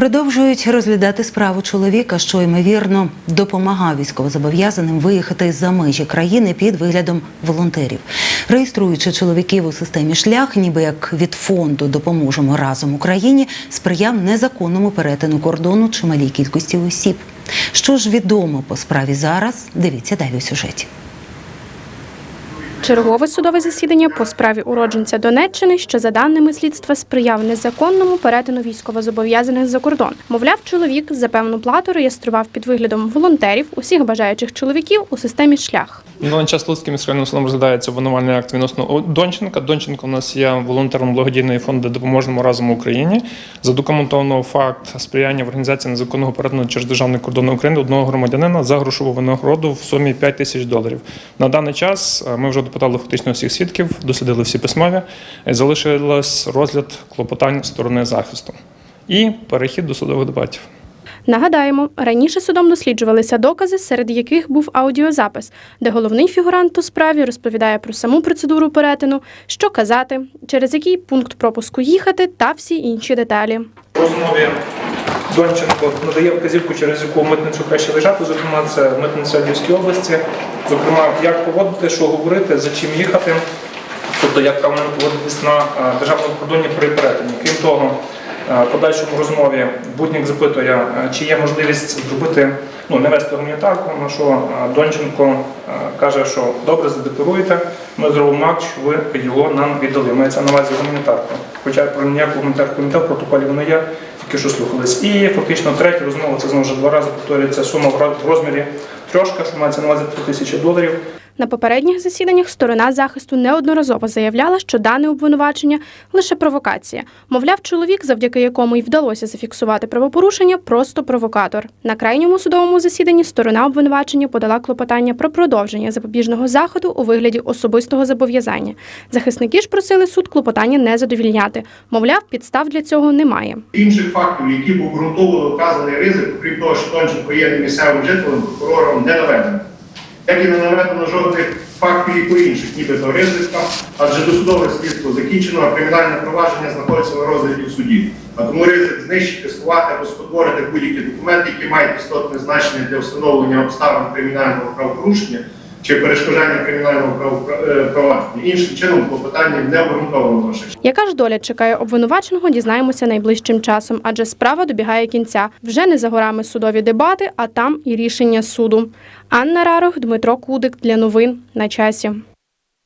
Продовжують розглядати справу чоловіка, що ймовірно допомагав військовозобов'язаним виїхати за межі країни під виглядом волонтерів, реєструючи чоловіків у системі шлях, ніби як від фонду Допоможемо разом Україні, сприяв незаконному перетину кордону чималій кількості осіб. Що ж відомо по справі зараз? Дивіться далі у сюжеті. Чергове судове засідання по справі уродженця Донеччини, що за даними слідства сприяв незаконному перетину військовозобов'язаних за кордон. Мовляв, чоловік за певну плату реєстрував під виглядом волонтерів усіх бажаючих чоловіків у системі шлях. Луцьким міськрайонним судом розглядається обвинувальний акт відносно Донченка. Донченко у нас є волонтером благодійної фонду Допоможемо разом Україні. Задокументовано факт сприяння в організації незаконного перетину через державний кордон України одного громадянина за грошову винагороду в сумі 5 тисяч доларів. На даний час е, ми вже допитали фактично всіх свідків, дослідили всі письмові. Е, Залишилось розгляд клопотань сторони захисту і перехід до судових дебатів. Нагадаємо, раніше судом досліджувалися докази, серед яких був аудіозапис, де головний фігурант у справі розповідає про саму процедуру перетину, що казати, через який пункт пропуску їхати та всі інші деталі. В розмові Донченко надає вказівку, через яку митницю краще лежати, зокрема, це митниця Львівської області. Зокрема, як поводити, що говорити, за чим їхати, тобто як правильно поводитись на е, державному кордоні при перетині. Крім того, е, в подальшому розмові Буднік запитує, е, чи є можливість зробити, ну, не вести гуманітарку, на що е, Донченко е, каже, що добре задекларуєте, ми зробимо акт, що ви його нам віддали. Мається на увазі гуманітарку. Хоча про ніяку гуманітарку не те, в протоколі вона є, тільки що слухались. І фактично третя розмова, це знову вже два рази повторюється сума в розмірі трьошка, що мається на увазі 3 тисячі доларів. На попередніх засіданнях сторона захисту неодноразово заявляла, що дане обвинувачення лише провокація. Мовляв, чоловік, завдяки якому й вдалося зафіксувати правопорушення, просто провокатор. На крайньому судовому засіданні сторона обвинувачення подала клопотання про продовження запобіжного заходу у вигляді особистого зобов'язання. Захисники ж просили суд клопотання не задовільняти. Мовляв, підстав для цього немає. інших фактів, які б обґрунтовували вказаний ризик, крім того, що Тонченко є місцевим жителем, прокурором не наведено. Як і не наведено жодних фактів і по інших, нібито ризиках, адже досудове слідство закінчено, а кримінальне провадження знаходиться на розгляді в суді. А тому ризик знищити, сховати або спотворити будь-які документи, які мають істотне значення для встановлення обставин кримінального правопорушення чи перешкоджання кримінального е, провадження. Іншим чином клопотання не обґрунтовано. Яка ж доля чекає обвинуваченого, дізнаємося найближчим часом, адже справа добігає кінця. Вже не за горами судові дебати, а там і рішення суду. Анна Рарох, Дмитро Кудик для новин на часі.